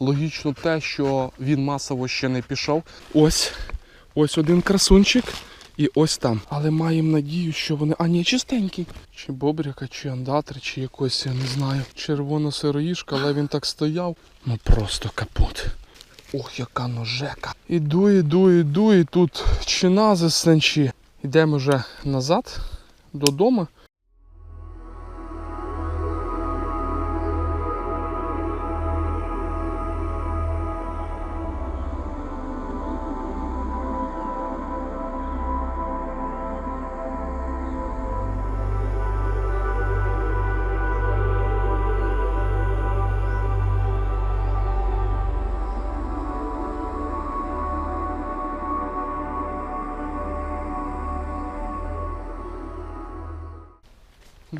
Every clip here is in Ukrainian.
Логічно те, що він масово ще не пішов. Ось, ось один красунчик. І ось там. Але маємо надію, що вони. А ні, чистенький. Чи бобряка, чи андатри, чи якось, я не знаю. Червона сироїшка, але він так стояв. Ну просто капут. Ох, яка ножека. Іду, іду, іду, і тут чинази сенчі. Йдемо вже назад додому.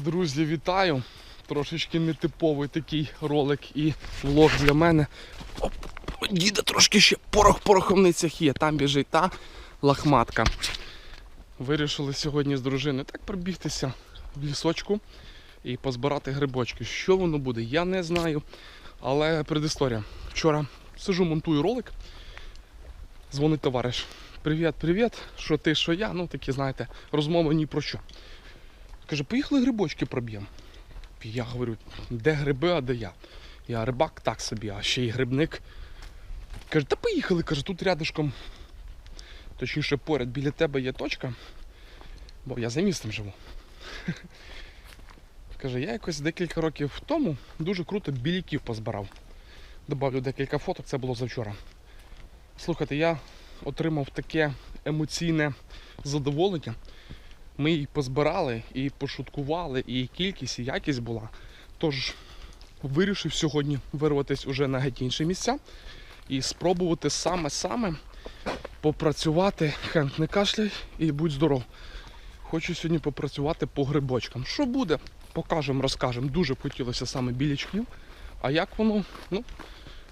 Друзі, вітаю! Трошечки нетиповий такий ролик і влог для мене. Оп, діда трошки ще порох пороховницях є, там біжить та лахматка. Вирішили сьогодні з дружиною так пробігтися в лісочку і позбирати грибочки. Що воно буде, я не знаю. Але предісторія. Вчора сижу, монтую ролик. Дзвонить товариш. Привіт, привіт, що ти, що я. Ну такі, знаєте, розмови ні про що. Каже, поїхали грибочки проб'ємо. Я говорю, де гриби, а де я? Я рибак так собі, а ще й грибник. Каже, та поїхали, каже, тут рядышком, точніше поряд біля тебе є точка, бо я за містом живу. Каже, я якось декілька років тому дуже круто біліків позбирав. Добавлю декілька фоток, це було завчора. Слухайте, я отримав таке емоційне задоволення. Ми її позбирали і пошуткували, і кількість, і якість була. Тож вирішив сьогодні вирватися уже на геть інші місця і спробувати саме-саме попрацювати. Хент, не кашляй і будь здоров. Хочу сьогодні попрацювати по грибочкам. Що буде, покажемо, розкажемо. Дуже хотілося саме білічків. А як воно, ну,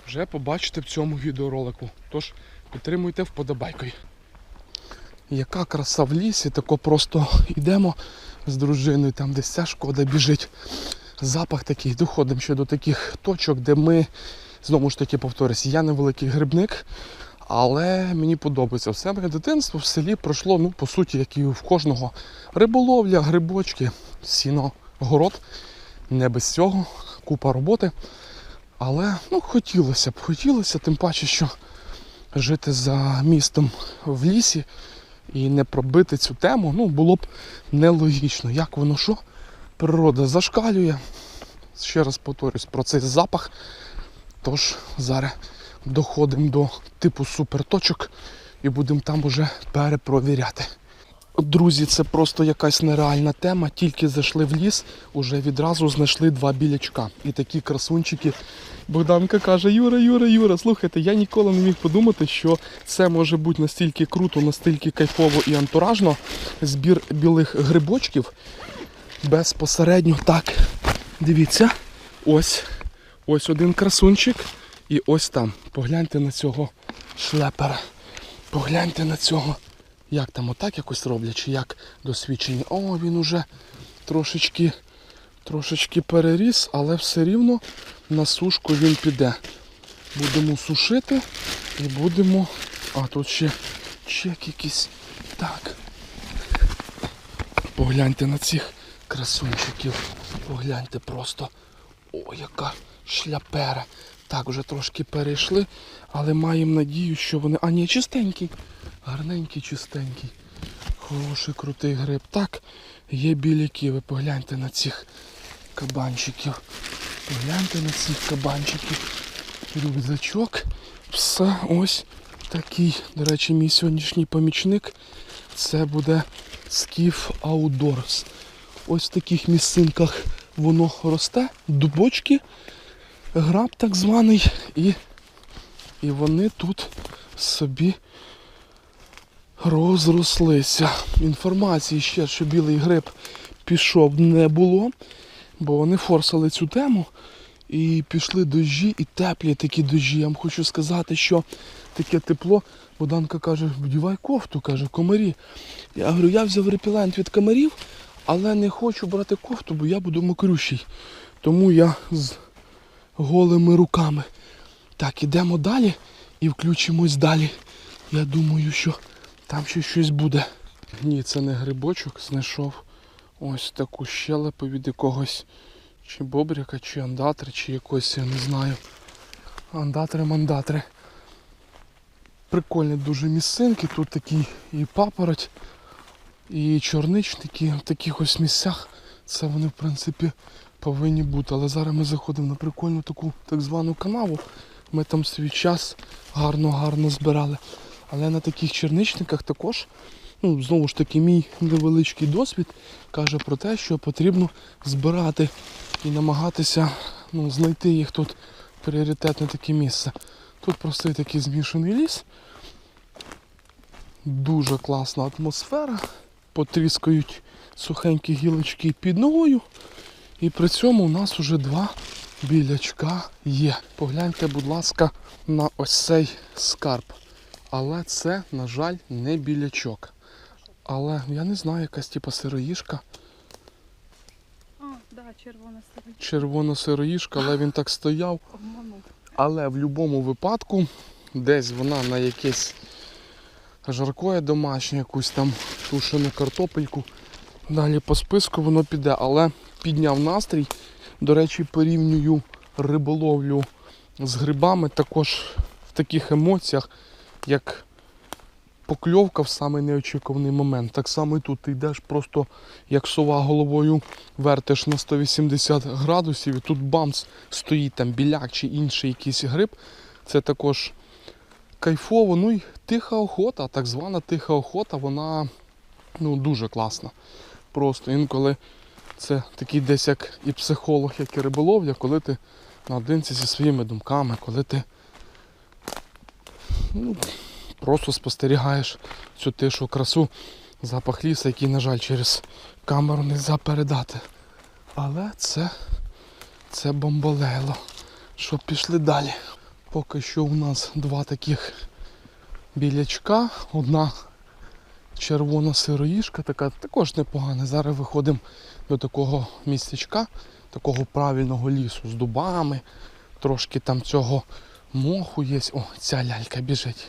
вже побачите в цьому відеоролику. Тож підтримуйте вподобайкою. Яка краса в лісі, тако просто йдемо з дружиною, там десь ця шкода біжить. Запах такий, доходимо ще до таких точок, де ми, знову ж таки повторюсь, я не великий грибник, але мені подобається все моє дитинство в селі пройшло, ну, по суті, як і в кожного. Риболовля, грибочки, сіно, город. Не без цього, купа роботи. Але ну, хотілося б, хотілося, тим паче, що жити за містом в лісі і не пробити цю тему, ну, було б нелогічно. Як воно що? Природа зашкалює. Ще раз повторюсь про цей запах. Тож зараз доходимо до типу суперточок і будемо там уже перепровіряти. Друзі, це просто якась нереальна тема. Тільки зайшли в ліс, уже відразу знайшли два білячка. І такі красунчики. Богданка каже: Юра, Юра, Юра, слухайте, я ніколи не міг подумати, що це може бути настільки круто, настільки кайфово і антуражно. Збір білих грибочків безпосередньо так. Дивіться, ось, ось один красунчик. І ось там. Погляньте на цього шлепера. Погляньте на цього. Як там отак якось роблять, чи як досвідчені. О, він уже трошечки, трошечки переріс, але все рівно на сушку він піде. Будемо сушити і будемо. А тут ще чек якийсь. Так. Погляньте на цих красунчиків. Погляньте просто. О, яка шляпера. Так, вже трошки перейшли, але маємо надію, що вони. А ні, чистенький. Гарненький, чистенький. Хороший, крутий гриб. Так, є біляки. Ви погляньте на цих кабанчиків. Погляньте на цих кабанчиків. Рюкзачок. Все ось такий. До речі, мій сьогоднішній помічник. Це буде Скіф Outdoors. Ось в таких місцинках воно росте, дубочки, граб так званий, і, і вони тут собі розрослися. Інформації ще, що білий гриб пішов, не було, бо вони форсили цю тему. І пішли дощі, і теплі такі дощі. Я вам хочу сказати, що таке тепло. Боданка каже, вдівай кофту, каже, комарі. Я говорю, я взяв репелент від комарів, але не хочу брати кофту, бо я буду мокрющий. Тому я з голими руками. Так, ідемо далі і включимось далі. Я думаю, що там ще щось буде. Ні, це не грибочок, знайшов ось таку щелепу від якогось чи бобряка, чи андатри, чи якось, я не знаю. Андатри, мандатри. Прикольні дуже місцинки. Тут такий і папороть, і чорничники в таких ось місцях. Це вони, в принципі, повинні бути. Але зараз ми заходимо на прикольну таку так звану канаву. Ми там свій час гарно-гарно збирали. Але на таких черничниках також, ну, знову ж таки, мій невеличкий досвід каже про те, що потрібно збирати і намагатися ну, знайти їх тут пріоритетне таке місце. Тут простий такий змішаний ліс. Дуже класна атмосфера. Потріскають сухенькі гілочки під ногою. І при цьому у нас вже два білячка є. Погляньте, будь ласка, на ось цей скарб. Але це, на жаль, не білячок. Але я не знаю, якась типа сироїшка, А, да, червона сирий. червона сироїшка, але він так стояв. Обманув. Але в будь-якому випадку десь вона на якесь жаркоє домашнє, якусь там тушену картопельку. Далі по списку воно піде, але підняв настрій. До речі, порівнюю риболовлю з грибами також в таких емоціях, як покльовка в самий неочікуваний момент. Так само і тут ти йдеш просто як сова головою вертиш на 180 градусів, і тут бамс стоїть там біляк чи інший якийсь гриб. Це також кайфово. Ну і тиха охота, так звана тиха охота, вона ну, дуже класна. Просто інколи це такий десь як і психолог, як і риболовля, коли ти наодинці зі своїми думками, коли ти ну, просто спостерігаєш цю тишу, красу, запах лісу, який, на жаль, через камеру не можна передати. Але це, це бомболело. Що пішли далі. Поки що у нас два таких білячка, одна червона сироїшка, така також непогана. Зараз виходимо до такого містечка, такого правильного лісу з дубами. Трошки там цього моху є. О, ця лялька біжить.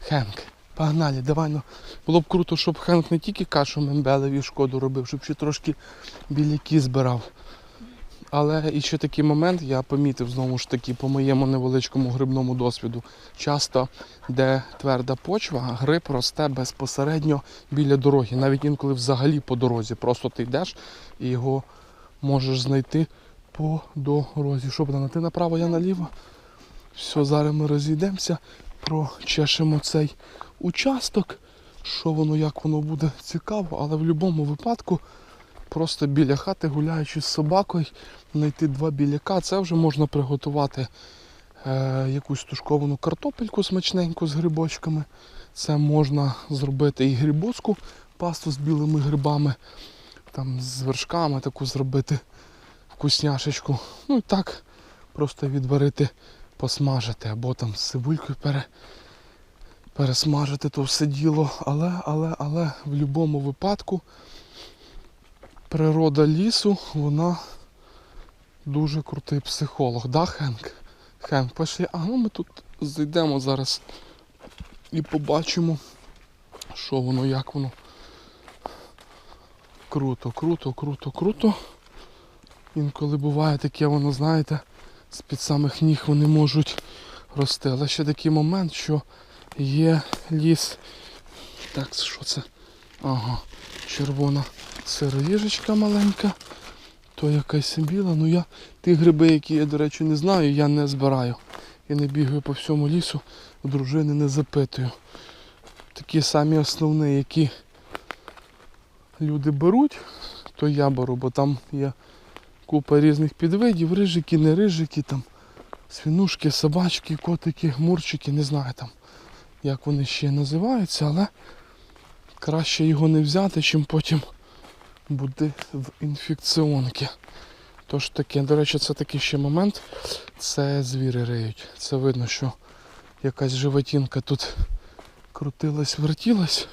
Хенк. Погнали, давай. Ну. Було б круто, щоб Хенк не тільки кашу мембелеві шкоду робив, щоб ще трошки біляки збирав. Але і ще такий момент я помітив знову ж таки по моєму невеличкому грибному досвіду. Часто, де тверда почва, гриб росте безпосередньо біля дороги, навіть інколи взагалі по дорозі. Просто ти йдеш і його можеш знайти по дорозі. Що буде, ти направо, я наліво. Все, зараз ми розійдемося, прочешемо цей участок. Що воно, як воно буде цікаво, але в будь-якому випадку просто біля хати, гуляючи з собакою, знайти два біляка, це вже можна приготувати е, якусь тушковану картопельку смачненьку з грибочками. Це можна зробити і грибочку, пасту з білими грибами, там з вершками таку зробити вкусняшечку. Ну і так, просто відварити, посмажити, або там з цибулькою пере, пересмажити то все діло. Але, але, але в будь-якому випадку природа лісу, вона дуже крутий психолог. Да, Хенк? Хенк, пошли. А ну ми тут зайдемо зараз і побачимо, що воно, як воно. Круто, круто, круто, круто. Інколи буває таке, воно, знаєте, з-під самих ніг вони можуть рости. Але ще такий момент, що є ліс. Так, що це? Ага, червона сироїжечка маленька. То якась біла. Ну я ті гриби, які я, до речі, не знаю, я не збираю. І не бігаю по всьому лісу, у дружини не запитую. Такі самі основні, які люди беруть, то я беру, бо там є купа різних підвидів, рижики, не рижики, там свинушки, собачки, котики, мурчики, не знаю там, як вони ще називаються, але краще його не взяти, чим потім буде в інфекціонки. Тож таке, до речі, це такий ще момент. Це звіри риють. Це видно, що якась животінка тут крутилась, вертілась.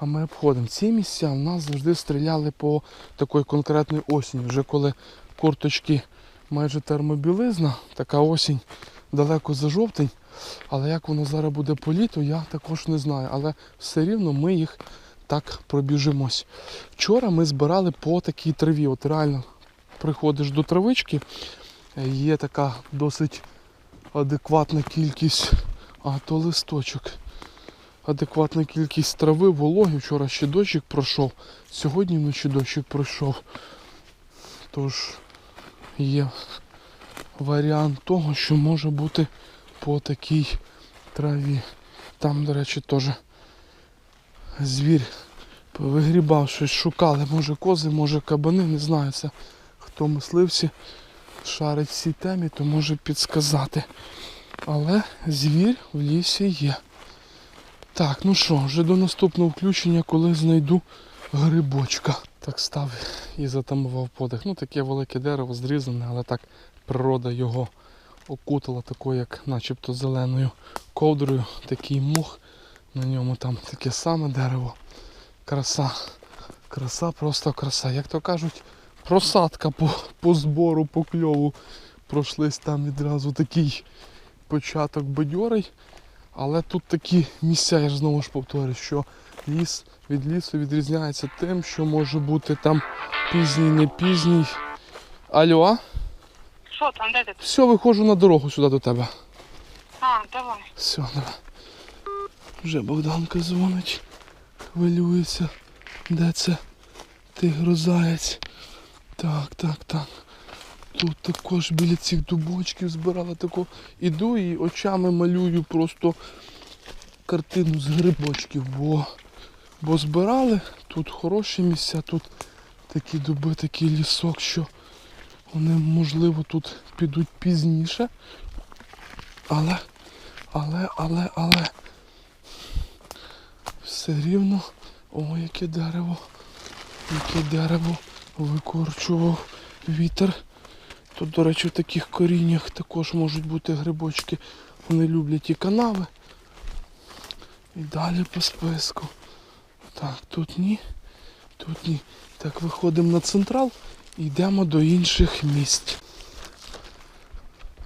А ми обходимо. Ці місця в нас завжди стріляли по такої конкретної осені. Вже коли курточки майже термобілизна, така осінь далеко за жовтень. Але як воно зараз буде по літу, я також не знаю. Але все рівно ми їх так пробіжимось. Вчора ми збирали по такій траві. От реально приходиш до травички, є така досить адекватна кількість, а то листочок. Адекватна кількість трави, вологи. Вчора ще дощик пройшов, сьогодні вночі дощик пройшов. Тож є варіант того, що може бути по такій траві. Там, до речі, теж звір вигрібав щось, шукали. Може кози, може кабани, не знаю. Це хто мисливці шарить в цій темі, то може підсказати. Але звір в лісі є. Так, ну що, вже до наступного включення, коли знайду грибочка. Так став і затамував подих. Ну таке велике дерево зрізане, але так природа його окутала такою, як начебто зеленою ковдрою. Такий мох. На ньому там таке саме дерево. Краса. Краса, просто краса. Як то кажуть, просадка по, по збору, по кльову. Пройшлись там відразу такий початок бадьорий. Але тут такі місця, я ж знову ж повторюю, що ліс від лісу відрізняється тим, що може бути там пізній, не пізній. Алло, Що там, де ти? все, виходжу на дорогу сюди до тебе. А, давай. Все, давай. Вже Богданка дзвонить, хвилюється. Де це? Ти грозаєць. Так, так, так. Тут також біля цих дубочків збирала таку. Іду і очами малюю просто картину з грибочків, бо, бо збирали тут хороші місця, тут такі дуби, такий лісок, що вони можливо тут підуть пізніше. Але але, але, але. Все рівно. О, яке дерево. Яке дерево викорчував вітер. Тут, до речі, в таких коріннях також можуть бути грибочки. Вони люблять і канави. І далі по списку. Так, тут ні. Тут ні. Так, виходимо на централ і йдемо до інших місць.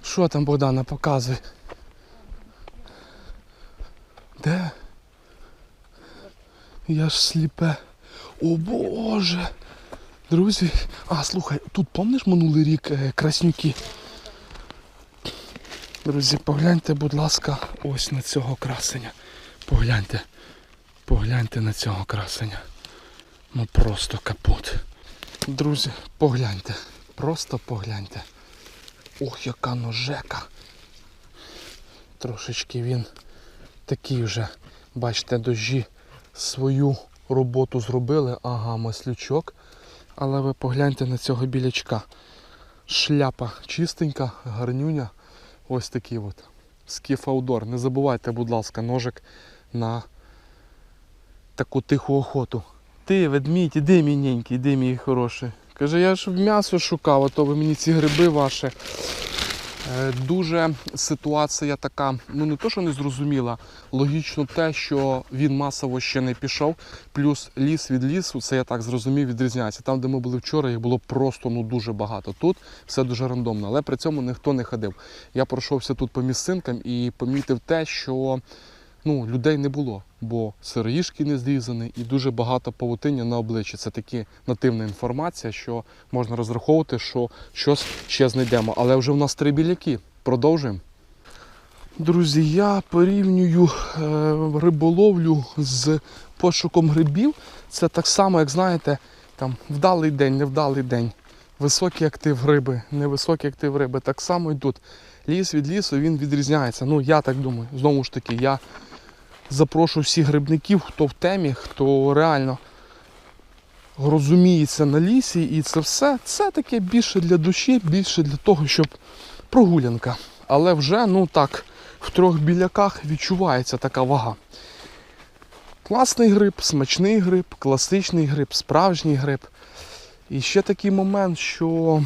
Що там, Богдана, показуй? Де? Я ж сліпе. О Боже! Друзі, а слухай, тут помниш минулий рік е, краснюки? Друзі, погляньте, будь ласка, ось на цього красення. Погляньте. Погляньте на цього красення. Ну просто капут. Друзі, погляньте. Просто погляньте. Ох, яка ножека. Трошечки він такий вже, бачите, дожі свою роботу зробили. Ага, маслючок. Але ви погляньте на цього білячка. Шляпа чистенька, гарнюня. Ось такий от. Скіфаудор. Не забувайте, будь ласка, ножик на таку тиху охоту. Ти, ведмідь, іди міненький, іди мій хороший. Каже, я ж м'ясо шукав, а то ви мені ці гриби ваші. Е, Дуже ситуація така, ну не то, що не зрозуміла. Логічно те, що він масово ще не пішов. Плюс ліс від лісу, це я так зрозумів, відрізняється. Там, де ми були вчора, їх було просто ну дуже багато. Тут все дуже рандомно, але при цьому ніхто не ходив. Я пройшовся тут по місцинкам і помітив те, що ну, людей не було, бо сироїшки не зрізані і дуже багато павутиння на обличчі. Це такі нативна інформація, що можна розраховувати, що щось ще знайдемо. Але вже в нас три біляки. Продовжуємо. Друзі, я порівнюю е, риболовлю з пошуком грибів. Це так само, як знаєте, там вдалий день, невдалий день. Високий актив риби, невисокий актив риби. Так само тут. Ліс від лісу він відрізняється. Ну, я так думаю. Знову ж таки, я запрошую всіх грибників, хто в темі, хто реально розуміється на лісі, і це все це таке більше для душі, більше для того, щоб прогулянка. Але вже, ну так, в трьох біляках відчувається така вага. Класний гриб, смачний гриб, класичний гриб, справжній гриб. І ще такий момент, що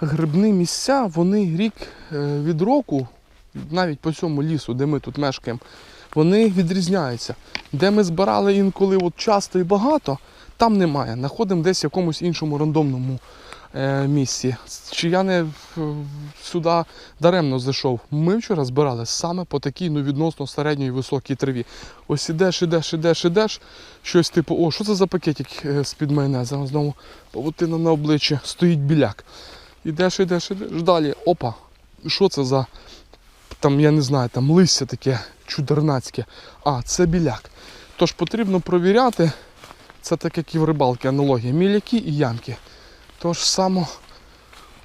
грибні місця, вони рік е, від року, навіть по цьому лісу, де ми тут мешкаємо, вони відрізняються. Де ми збирали інколи от часто і багато, там немає. Находимо десь в якомусь іншому рандомному е, місці. Чи я не сюди даремно зайшов. Ми вчора збирали саме по такій ну, відносно середньої високій траві. Ось ідеш, ідеш, ідеш, ідеш. Щось типу, о, що це за пакетик е, з-під майонеза? Знову павутина на обличчі, стоїть біляк. Ідеш, ідеш, ідеш. Далі, опа. Що це за там, я не знаю, там листя таке чудернацьке. А, це біляк. Тож потрібно провіряти, це так як і в рибалки аналогія, міляки і ямки. Тож само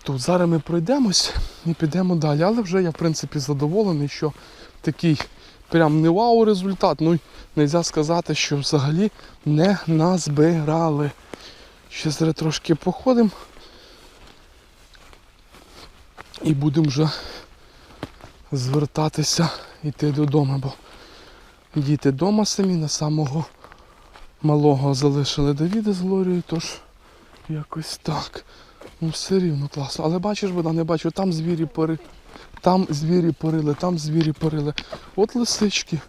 тут зараз ми пройдемось і підемо далі. Але вже я в принципі задоволений, що такий прям не вау результат. Ну, не можна сказати, що взагалі не назбирали. Ще зараз трошки походимо. І будемо вже звертатися, йти додому, бо діти вдома самі на самого малого залишили Давіда з Глорією, тож якось так. Ну все рівно класно. Але бачиш, Богдан, я бачу, там звірі пори. Там звірі порили, там звірі порили. От лисички.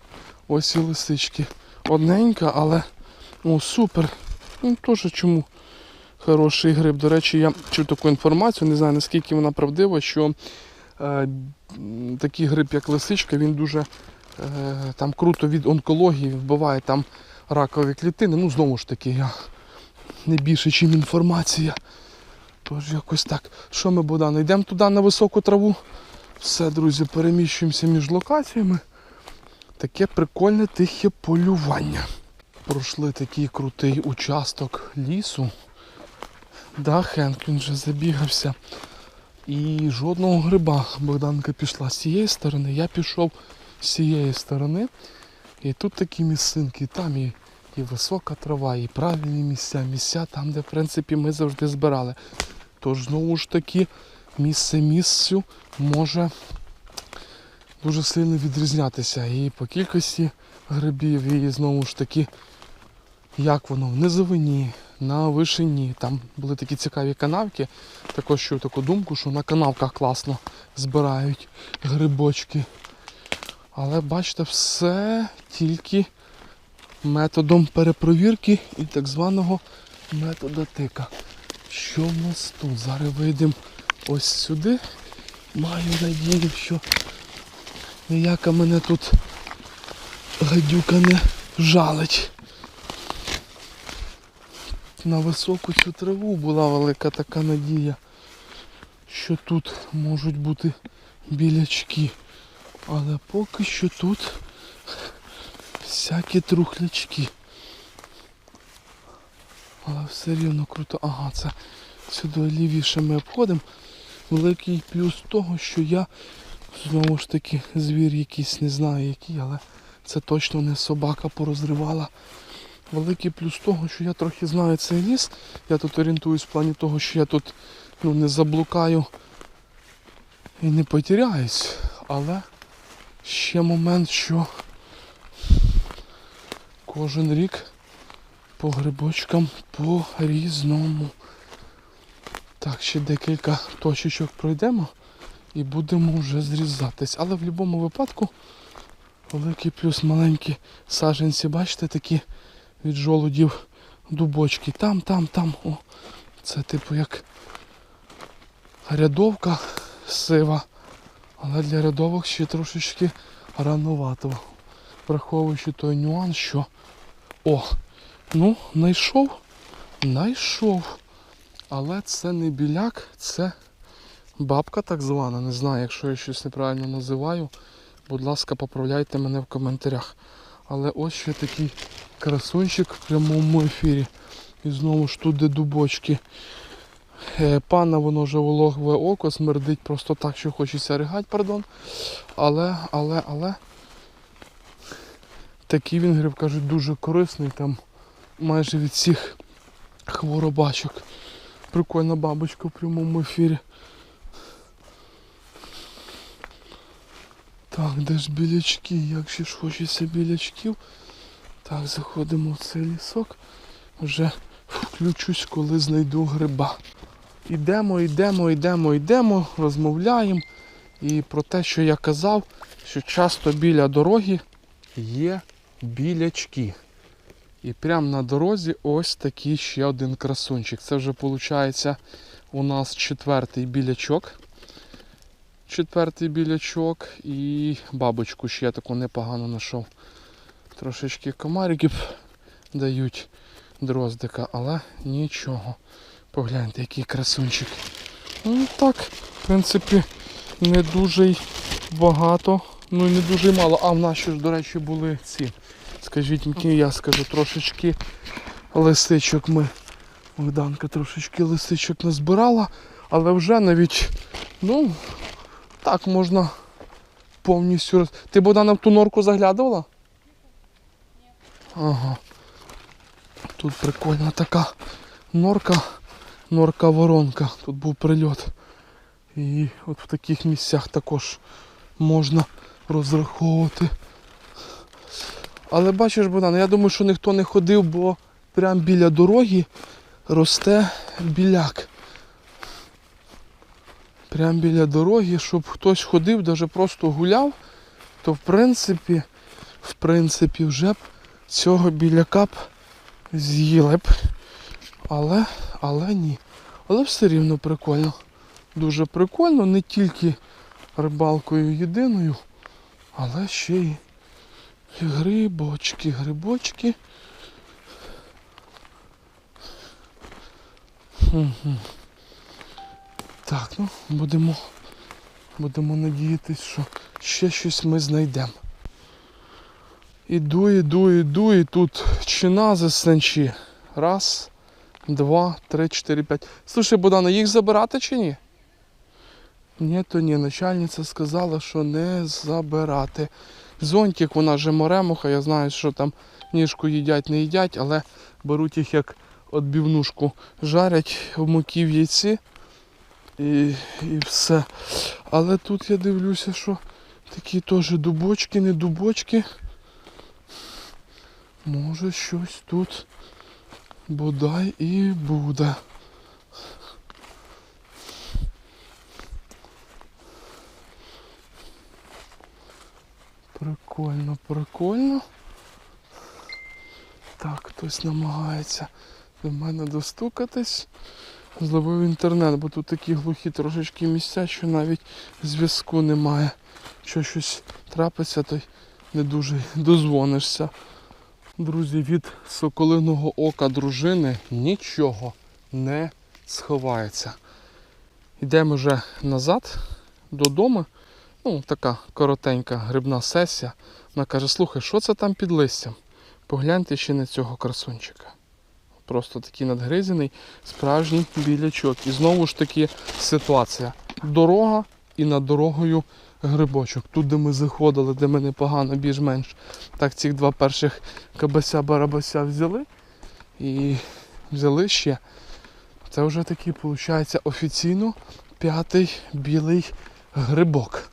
Ось і лисички. Одненька, але ну супер. Ну теж чому хороший гриб. До речі, я чув таку інформацію, не знаю наскільки вона правдива, що такий гриб, як лисичка, він дуже е, там круто від онкології вбиває там ракові клітини. Ну, знову ж таки, я не більше, чим інформація. Тож якось так. Що ми, Богдан, йдемо туди на високу траву? Все, друзі, переміщуємося між локаціями. Таке прикольне тихе полювання. Пройшли такий крутий участок лісу. Да, Хенк, він вже забігався. І жодного гриба Богданка пішла з цієї сторони, я пішов з цієї сторони. І тут такі місцинки, там і, і висока трава, і правильні місця, місця там, де в принципі ми завжди збирали. Тож знову ж таки місце місцю може дуже сильно відрізнятися. І по кількості грибів, і знову ж таки, як воно в низовині, на вишині. Там були такі цікаві канавки. Також чув таку думку, що на канавках класно збирають грибочки. Але бачите, все тільки методом перепровірки і так званого метода тика. Що в нас тут? Зараз вийдемо ось сюди. Маю надію, що ніяка мене тут гадюка не жалить. На високу цю траву була велика така надія, що тут можуть бути білячки. Але поки що тут всякі трухлячки. Але все рівно круто. Ага, це сюди лівіше ми обходимо. Великий плюс того, що я знову ж таки звір якийсь не знаю який, але це точно не собака порозривала. Великий плюс того, що я трохи знаю цей ліс. Я тут орієнтуюсь в плані того, що я тут ну, не заблукаю і не потеряюсь. Але ще момент, що кожен рік по грибочкам по-різному. Так, ще декілька точечок пройдемо і будемо вже зрізатись. Але в будь-якому випадку великий плюс маленькі саженці, бачите, такі від жолудів дубочки. Там, там, там. О, це типу як рядовка сива. Але для рядовок ще трошечки рановато. Враховуючи той нюанс, що... О, ну, знайшов, знайшов. Але це не біляк, це бабка так звана. Не знаю, якщо я щось неправильно називаю. Будь ласка, поправляйте мене в коментарях. Але ось ще такий красунчик в прямому ефірі. І знову ж тут де дубочки. Е, Пана воно вже вологове око, смердить просто так, що хочеться ригати, пардон. Але, але, але такий він гриб, кажуть, дуже корисний, там майже від всіх хворобачок. Прикольна бабочка в прямому ефірі. Так, де ж білячки? Як ще ж хочеться білячків. Так, заходимо в цей лісок. Вже включусь, коли знайду гриба. Ідемо, йдемо, йдемо, йдемо, розмовляємо. І про те, що я казав, що часто біля дороги є білячки. І прямо на дорозі ось такий ще один красунчик. Це вже виходить у нас четвертий білячок. Четвертий білячок і бабочку ще я таку непогано знайшов. Трошечки комариків дають дроздика, але нічого. Погляньте, який красунчик. Ну так, в принципі, не дуже й багато, ну і не дуже мало. А в нас ще ж, до речі, були ці. Скажіть мені, я скажу, трошечки лисичок ми. Богданка трошечки лисичок назбирала, але вже навіть, ну, так можна повністю. роз- Ти Богдана в ту норку заглядувала? Ага. Тут прикольна така норка, норка-воронка. Тут був прильот. І от в таких місцях також можна розраховувати. Але бачиш, Богдан, я думаю, що ніхто не ходив, бо прямо біля дороги росте біляк. Прямо біля дороги, щоб хтось ходив, навіть просто гуляв, то в принципі, в принципі, вже б цього біляка б з'їли б. Але, але ні. Але все рівно прикольно. Дуже прикольно, не тільки рибалкою єдиною, але ще й грибочки, грибочки. Мгм. Так, ну будемо, будемо надіятись, що ще щось ми знайдемо. Іду, іду, іду, і тут чинази сенчі. Раз, два, три, чотири, п'ять. Слушай, Богдана, їх забирати чи ні? Ні, то ні. Начальниця сказала, що не забирати. Зонтик, вона же моремуха, я знаю, що там ніжку їдять, не їдять, але беруть їх як отбівнушку, жарять в муки в яйці і, і все. Але тут я дивлюся, що такі теж дубочки, не дубочки. Може щось тут бодай і буде. Прикольно, прикольно. Так, хтось намагається до мене достукатись. Зловив інтернет, бо тут такі глухі трошечки місця, що навіть зв'язку немає. Що щось трапиться, то не дуже дозвонишся. Друзі, від соколиного ока дружини нічого не сховається. Йдемо вже назад додому. Ну, така коротенька грибна сесія. Вона каже, слухай, що це там під листям? Погляньте ще на цього красунчика. Просто такий надгризений, справжній білячок. І знову ж таки ситуація. Дорога і над дорогою грибочок. Тут, де ми заходили, де ми непогано, більш-менш. Так, цих два перших кабася-барабася взяли. І взяли ще. Це вже такий, виходить, офіційно п'ятий білий грибок.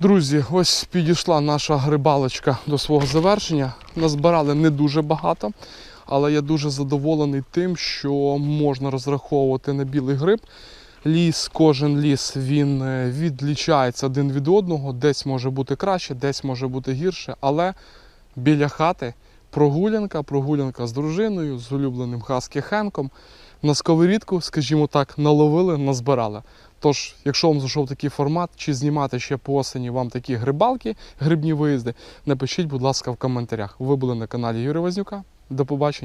Друзі, ось підійшла наша грибалочка до свого завершення. Назбирали не дуже багато, але я дуже задоволений тим, що можна розраховувати на білий гриб. Ліс, кожен ліс він е, відлічається один від одного, десь може бути краще, десь може бути гірше, але біля хати прогулянка, прогулянка з дружиною, з улюбленим хаски Хенком. На сковорідку, скажімо так, наловили, назбирали. Тож, якщо вам зайшов такий формат, чи знімати ще по осені вам такі грибалки, грибні виїзди, напишіть, будь ласка, в коментарях. Ви були на каналі Юрія Вознюка. До побачення.